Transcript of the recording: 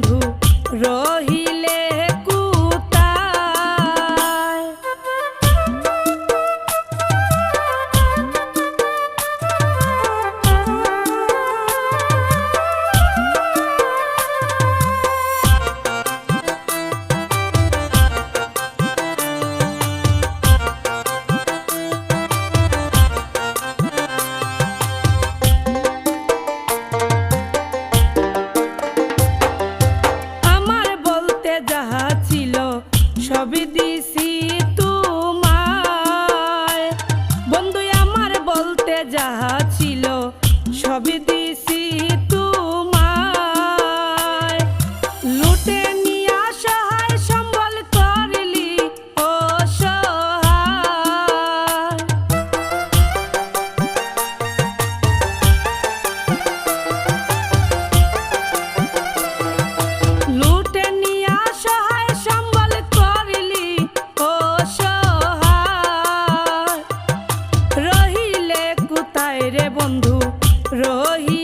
বন্ধু রহি বন্ধু রহিলে